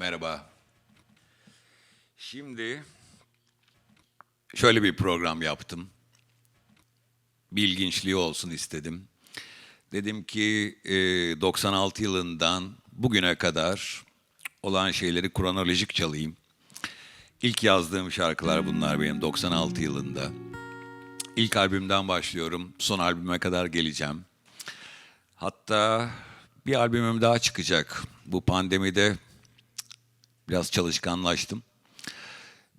Merhaba. Şimdi şöyle bir program yaptım. Bilginçliği olsun istedim. Dedim ki e, 96 yılından bugüne kadar olan şeyleri kronolojik çalayım. İlk yazdığım şarkılar bunlar benim 96 yılında. İlk albümden başlıyorum. Son albüme kadar geleceğim. Hatta bir albümüm daha çıkacak. Bu pandemide biraz çalışkanlaştım.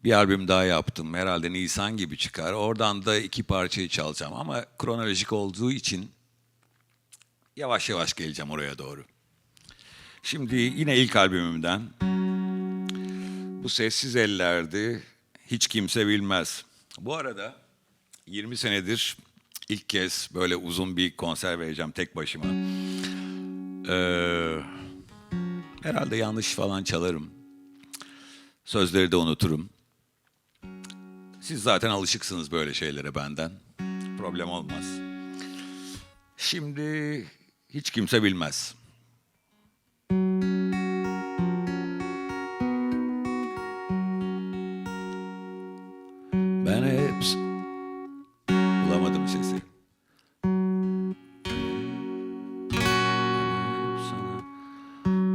Bir albüm daha yaptım. Herhalde Nisan gibi çıkar. Oradan da iki parçayı çalacağım. Ama kronolojik olduğu için yavaş yavaş geleceğim oraya doğru. Şimdi yine ilk albümümden. Bu sessiz ellerdi. Hiç kimse bilmez. Bu arada 20 senedir ilk kez böyle uzun bir konser vereceğim tek başıma. Ee, herhalde yanlış falan çalarım. Sözleri de unuturum. Siz zaten alışıksınız böyle şeylere benden. Problem olmaz. Şimdi hiç kimse bilmez. Ben hep... Bulamadım sesi.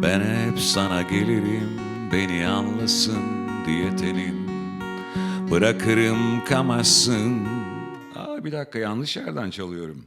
Ben hep sana gelirim beni anlasın diye tenin Bırakırım kamasın. Aa, bir dakika yanlış yerden çalıyorum